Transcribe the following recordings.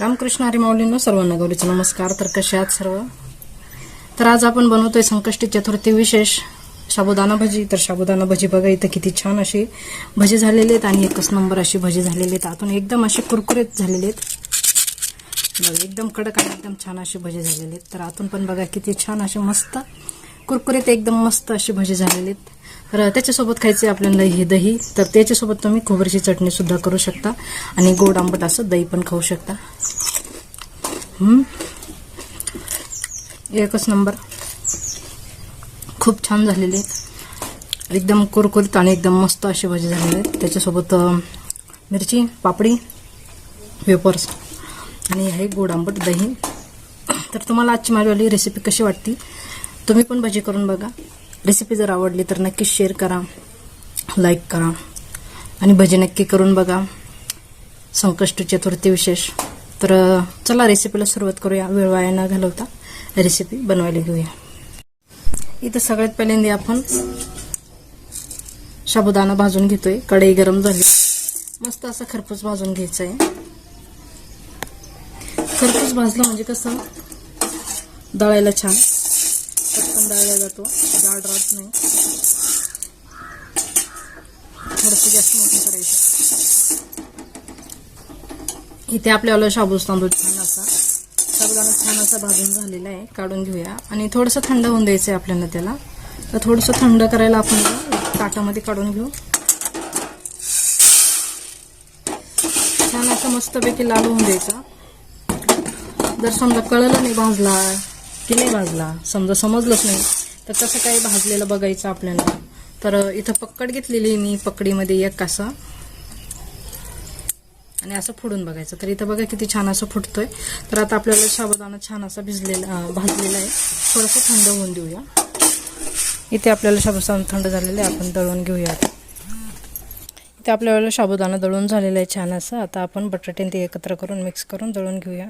रामकृष्ण हरिमाऊलींनो सर्वांना गौरीचा नमस्कार. तर कसे आहात सर्व? तर आज आपण बनवतोय संकष्टी चतुर्थी विशेष. शाबुदाना भजी. तर शाबुदाना भजी बघा इथं किती छान अशी भजी झालेले आहेत आणि एकच नंबर अशी भजी झालेली आहेत. आतून एकदम असे कुरकुरीत झालेले आहेत. बघा एकदम कडक आणि एकदम छान अशी भजी झालेली आहेत. तर आतून पण बघा किती छान असे मस्त कुरकुरीत एकदम मस्त अशी भजी झालेली आहेत. तर त्याच्यासोबत खायचे आपल्याला हे दही तर त्याच्यासोबत तुम्ही खोबऱ्याची चटणी सुद्धा करू शकता. आणि गोड आंबट असं दही पण खाऊ शकता. एकच नंबर. खूप छान झालेले आहेत. एकदम कुरकुरीत आणि एकदम मस्त अशी भाजी झालेली आहे त्याच्यासोबत मिरची पापडी वेपर्स आणि हे गोड आंबट दही. तर तुम्हाला आजची माझीवाली रेसिपी कशी वाटती तुम्ही पण भजी करून बघा. रेसिपी जर आवडली तर नक्की शेअर करा लाईक करा आणि भजी नक्की करून बघा. संकष्ट चतुर्थी विशेष. तर चला रेसिपीला सुरुवात करूया. वेळ वाया न घालवता रेसिपी बनवायला घेऊया. इथं सगळ्यात पहिल्यांदा आपण साबुदाणा भाजून घेतोय. कढई गरम झाली. मस्त असा खरपूस भाजून घ्यायचा आहे खरपूस भाजलं म्हणजे कसं? दळायला छान. दळला जातो. जाड राहत नाही. थोडंसं जास्त मोठं करायचं. इथे आपल्याला शाबूस तांदूळ छान असा. साबुदाणा छान असा भाजून झालेला आहे. काढून घेऊया. आणि थोडंसं थंड होऊन द्यायचं आहे आपल्याला त्याला. तर थोडंसं थंड करायला आपण ताटामध्ये काढून घेऊ. छान असं मस्तपैकी लाल होऊन द्यायचा. जर समजा कळलं नाही भाजला की नाही भाजला? समजा समजलंच नाही. तर कसं काय भाजलेलं बघायचं आपल्याला. तर इथं पक्कड घेतलेली आहे मी पकडीमध्ये एक असा. आणि असं फोडून बघायचं. तर इथं बघा किती छान असं फुटतोय. तर आता आपल्याला साबुदाणा छान असा भिजलेला भाजलेला आहे. थोडंसं थंड होऊन देऊया. इथे आपल्याला साबुदाणा थंड झालेलं आहे. आपण दळून घेऊया आता. इथे आपल्याला साबुदाणा दळून झालेला आहे छान असं. आता आपण बटाटे ते एकत्र करून मिक्स करून दळून घेऊया.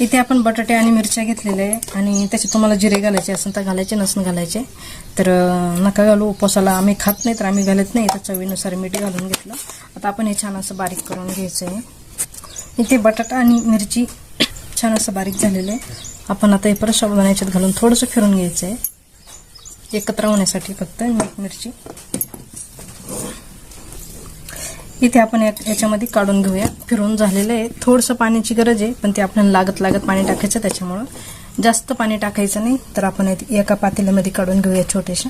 इथे आपण बटाटे आणि मिरच्या घेतलेल्या आहे. आणि त्याचे तुम्हाला जिरे घालायचे असेल तर घालायचे नसून घालायचे. तर नका घालू उपवासाला आम्ही खात नाही तर आम्ही घालत नाही. तर चवीनुसार मीठ घालून घेतलं. आता आपण हे छान असं बारीक करून घ्यायचं आहे. इथे बटाटा आणि मिरची छान असं बारीक झालेलं आहे. आपण आता हे परत साबुदाणा याच्यात घालून थोडंसं फिरून घ्यायचं आहे. एकत्र होण्यासाठी फक्त मीठ मिरची. इथे आपण या- याच्यामध्ये काढून घेऊया. फिरून झालेलं आहे. थोडंसं पाण्याची गरज आहे पण ते आपल्याला लागत लागत पाणी टाकायचं त्याच्यामुळं जास्त पाणी टाकायचं नाही. तर आपण एका पातेल्यामध्ये काढून घेऊया छोट्याशा.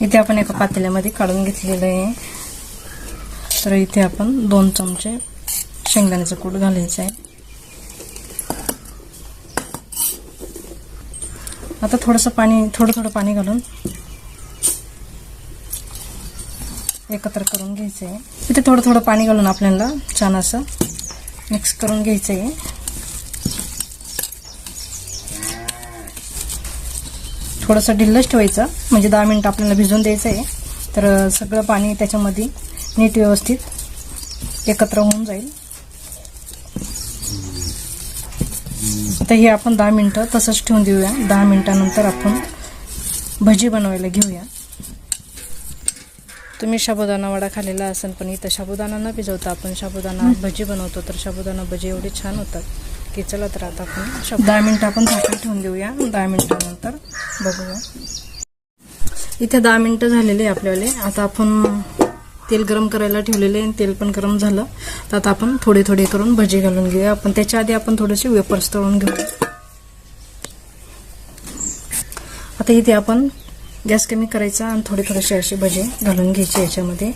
इथे आपण एका पातेल्यामध्ये काढून घेतलेलं आहे. तर इथे आपण दोन चमचे शेंगदाण्याचं कूट घालायचं आहे. आता थोडंसं पाणी थोडं थोडं पाणी घालून एकत्र करून घ्यायचं आहे इथे थोडं थोडं पाणी घालून आपल्याला छान असं मिक्स करून घ्यायचं आहे थोडंसं ढिल्लच ठेवायचं म्हणजे दहा मिनटं आपल्याला भिजून द्यायचं आहे तर सगळं पाणी त्याच्यामध्ये नीट व्यवस्थित एकत्र होऊन जाईल. आता हे आपण दहा मिनिटं तसंच ठेवून देऊया. दहा मिनिटानंतर आपण भजी बनवायला घेऊया. तुम्ही साबुदाणा वडा खाल्लेला असेल पण इथं साबुदाणा न भिजवता आपण साबुदाणा भजी बनवतो तर साबुदाणा भजी एवढे छान होतात की चला तर आता आपण दहा मिनिटं आपण झाकून ठेवून देऊया. दहा मिनिटानंतर बघूया. इथे दहा मिनिटं झालेले आपल्याला. आता आपण तेल गरम करायला ठेवलेले आहे तेल पण गरम झालं. तर आता आपण थोडे थोडे करून भजी घालून घेऊया. पण त्याच्या आधी आपण थोडेसे वेपर्स तळून घेऊ. आता इथे आपण गॅस कमी करायचा आणि थोडे थोडेसे असे भजे घालून घ्यायचे याच्यामध्ये.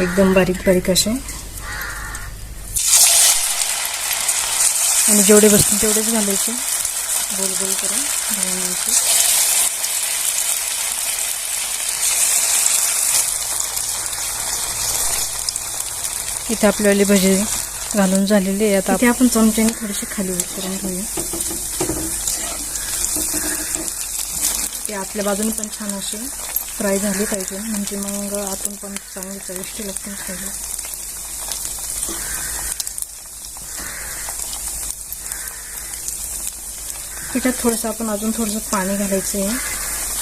एकदम बारीक बारीक असे. आणि जेवढे बसतील तेवढेच घालायचे गोल गोल करून घालून घ्यायचे. इथे आपल्याला भजी घालून झालेली आहे. आता आपण चमच्याने थोडीशी खाली वर घेऊया. ते आपल्या बाजूने पण छान अशी फ्राय झाली पाहिजे. म्हणजे मग आपण पण चांगली चविष्ट लागतील पाहिजे पिठात थोडंसं आपण अजून थोडंसं पाणी घालायचं आहे.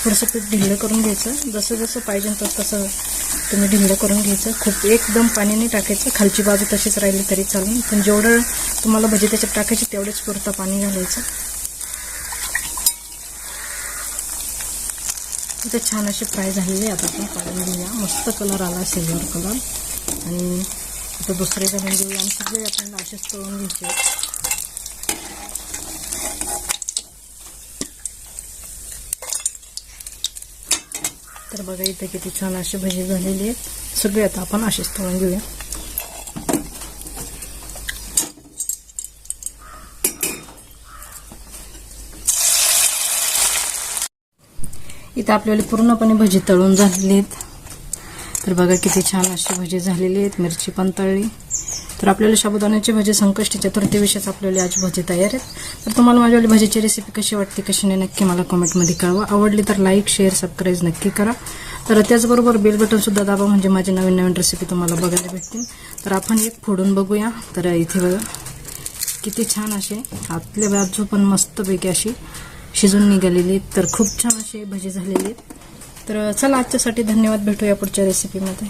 थोडंसं पीठ ढिल्लं करून घ्यायचं. जसं जसं पाहिजे तसं तसं तुम्ही ढिल्लं करून घ्यायचं खूप एकदम पाणी नाही टाकायचं खालची बाजू तशीच राहिली तरी चालेल. पण जेवढं तुम्हाला भजी त्याच्यात टाकायची तेवढेच पुरतं पाणी घालायचं. इथे छान अशी फ्राय झालेली आहे. आता आपण काढून घेऊया. मस्त कलर आला सिल्वर कलर. आणि आता दुसरे घालून घेऊया. आणि सगळे आपण असेच तळून घ्यायचे. तर बघा इथे किती छान अशी भजी झालेली आहेत. सगळे आता आपण असेच तळून घेऊया. इथं आपल्याला पूर्णपणे भजी तळून झालेली आहेत. तर बघा किती छान अशी भजी झालेली आहेत. मिरची पण तळली. तर आपल्याला साबुदाण्याची भजी संकष्टी चतुर्थीविषयीच आपल्याला आज भजी तयार आहेत. तर तुम्हाला माझ्यावाली भजीची रेसिपी कशी वाटते कशी नाही नक्की मला कमेंटमध्ये कळवा. आवडली तर लाईक शेअर सबस्क्राईब नक्की करा. तर त्याचबरोबर बेल बटनसुद्धा दाबा म्हणजे माझी नवीन नवीन रेसिपी तुम्हाला बघायला भेटतील. तर आपण एक फोडून बघूया. तर इथे बघा किती छान असे आतल्या बाजू पण मस्तपैकी अशी शिजून निघालेली आहेत. तर खूप छान असे भजी झालेली आहेत. तर चला आजच्यासाठी धन्यवाद. भेटूया पुढच्या रेसिपीमध्ये